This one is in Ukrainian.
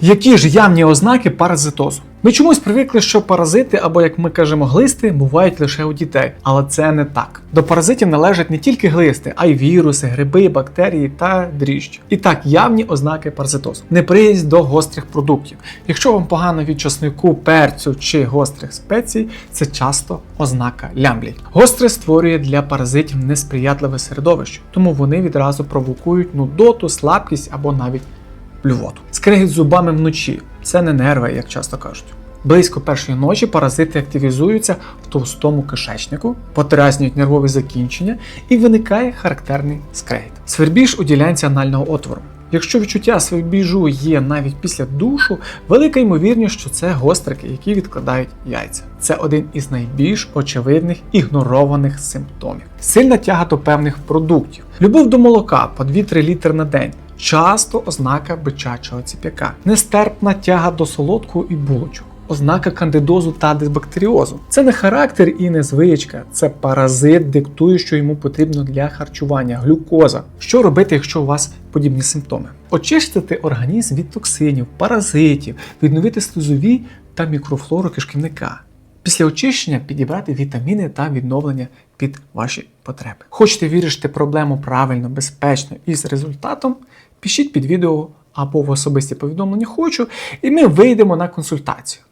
Які ж явні ознаки паразитозу? Ми чомусь привикли, що паразити, або як ми кажемо, глисти, бувають лише у дітей, але це не так. До паразитів належать не тільки глисти, а й віруси, гриби, бактерії та дріжджі. І так, явні ознаки паразитозу. Неприязнь до гострих продуктів. Якщо вам погано від часнику, перцю чи гострих спецій, це часто ознака лямблі. Гостре створює для паразитів несприятливе середовище, тому вони відразу провокують нудоту, слабкість або навіть блювоту. Скригіт зубами вночі це не нерви, як часто кажуть. Близько першої ночі паразити активізуються в товстому кишечнику, потряснюють нервові закінчення і виникає характерний скрегіт. Свербіж у ділянці анального отвору. Якщо відчуття свербіжу є навіть після душу, велика ймовірність, що це гострики, які відкладають яйця. Це один із найбільш очевидних ігнорованих симптомів. Сильна тяга до певних продуктів. Любов до молока по 2-3 літри на день. Часто ознака бичачого ціп'яка, нестерпна тяга до солодкого і булочок, ознака кандидозу та дисбактеріозу. Це не характер і не звичка, це паразит диктує, що йому потрібно для харчування, глюкоза. Що робити, якщо у вас подібні симптоми? Очистити організм від токсинів, паразитів, відновити слизові та мікрофлору кишківника. Після очищення підібрати вітаміни та відновлення під ваші потреби. Хочете вирішити проблему правильно, безпечно і з результатом? Пишіть під відео або в особисті повідомлення хочу, і ми вийдемо на консультацію.